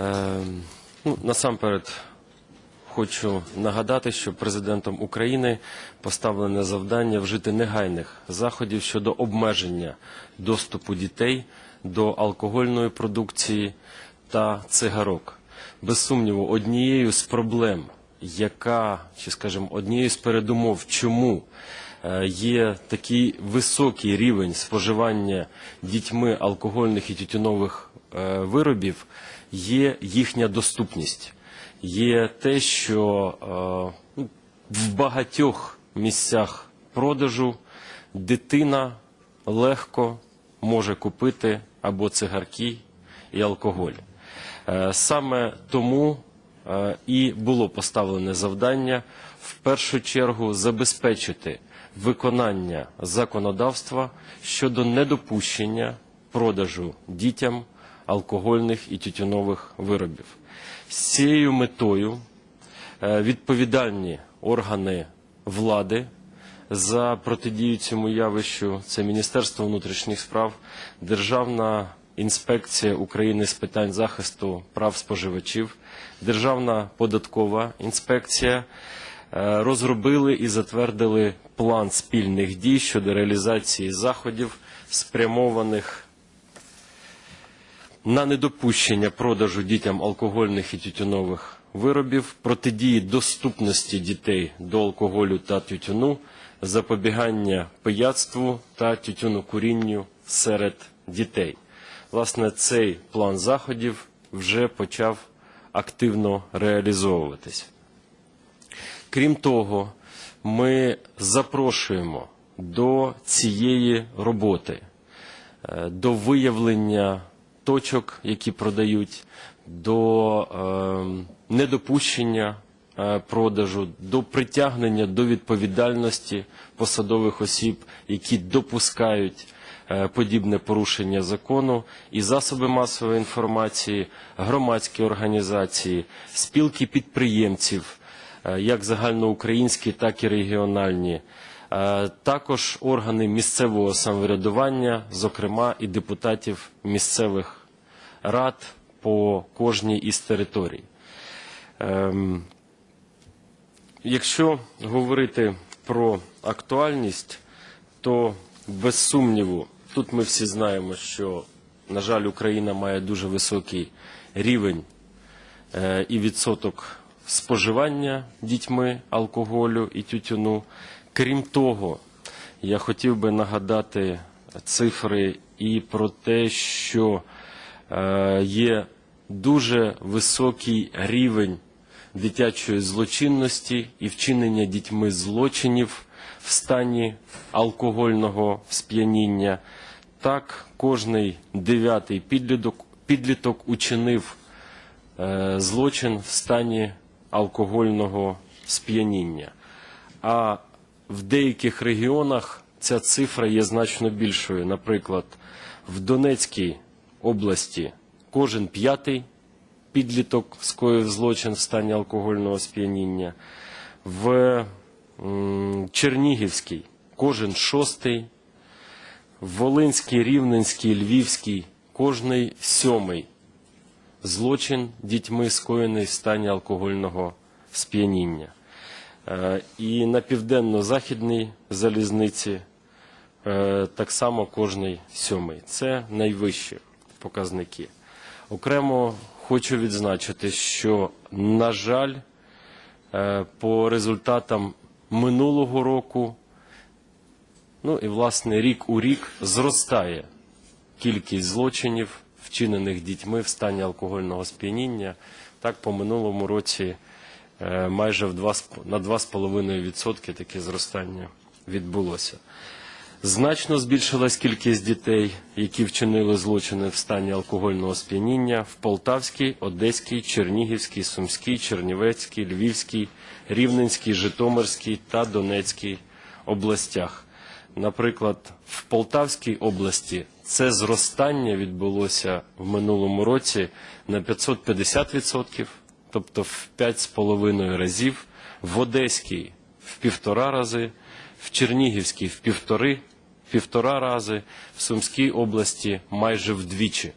Е, ну, насамперед хочу нагадати, що президентом України поставлене завдання вжити негайних заходів щодо обмеження доступу дітей до алкогольної продукції та цигарок. Без сумніву, однією з проблем, яка, чи скажімо, однією з передумов, чому е, є такий високий рівень споживання дітьми алкогольних і тютюнових виробів, є їхня доступність. Є те, що е, ну, в багатьох місцях продажу дитина легко може купити або цигарки і алкоголь. Е, Саме тому е, і було поставлене завдання в першу чергу забезпечити виконання законодавства щодо недопущення продажу дітям алкогольних і тютюнових виробів. З цією метою е, відповідальні органи влади за протидію цьому явищу це Міністерство внутрішніх справ, Державна інспекція України з питань захисту прав споживачів, Державна податкова інспекція е, розробили і затвердили план спільних дій щодо реалізації заходів, спрямованих на недопущення продажу дітям алкогольних і тютюнових виробів, протидії доступності дітей до алкоголю та тютюну, запобігання пияцтву та тютюнокурінню серед дітей. Власне, цей план заходів вже почав активно реалізовуватись. Крім того, ми запрошуємо до цієї роботи, е, до виявлення точок, які продають, до е, недопущення е, продажу, до притягнення до відповідальності посадових осіб, які допускають е, подібне порушення закону, і засоби масової інформації, громадські організації, спілки підприємців, е, як загальноукраїнські, так і регіональні. Е, Також органи місцевого самоврядування, зокрема і депутатів місцевих рад по кожній із територій. Ем, Якщо говорити про актуальність, то без сумніву, тут ми всі знаємо, що, на жаль, Україна має дуже високий рівень е, і відсоток споживання дітьми алкоголю і тютюну. Крім того, я хотів би нагадати цифри і про те, що е, є дуже високий рівень дитячої злочинності і вчинення дітьми злочинів в стані алкогольного сп'яніння. Так, кожний дев'ятий підліток, підліток учинив е, злочин в стані алкогольного сп'яніння. А в деяких регіонах ця цифра є значно більшою. Наприклад, в Донецькій області кожен п'ятий підліток скоїв злочин в стані алкогольного сп'яніння. В Чернігівській кожен шостий, в Волинській, Рівненській, Львівській кожний сьомий злочин дітьми скоєний в стані алкогольного сп'яніння. Е, І на південно-західній залізниці е, так само кожний сьомий. Це найвищі показники. Окремо хочу відзначити, що, на жаль, е, по результатам минулого року, ну і власне рік у рік зростає кількість злочинів, вчинених дітьми в стані алкогольного сп'яніння. Так, по минулому році майже в 2, сп- на 2,5% таке зростання відбулося. Значно збільшилась кількість дітей, які вчинили злочини в стані алкогольного сп'яніння в Полтавській, Одеській, Чернігівській, Сумській, Чернівецькій, Львівській, Рівненській, Житомирській та Донецькій областях. Наприклад, в Полтавській області це зростання відбулося в минулому році на 550%, тобто в 5,5 разів, в Одеській в півтора рази, в Чернігівській в півтори, півтора рази, в Сумській області майже вдвічі.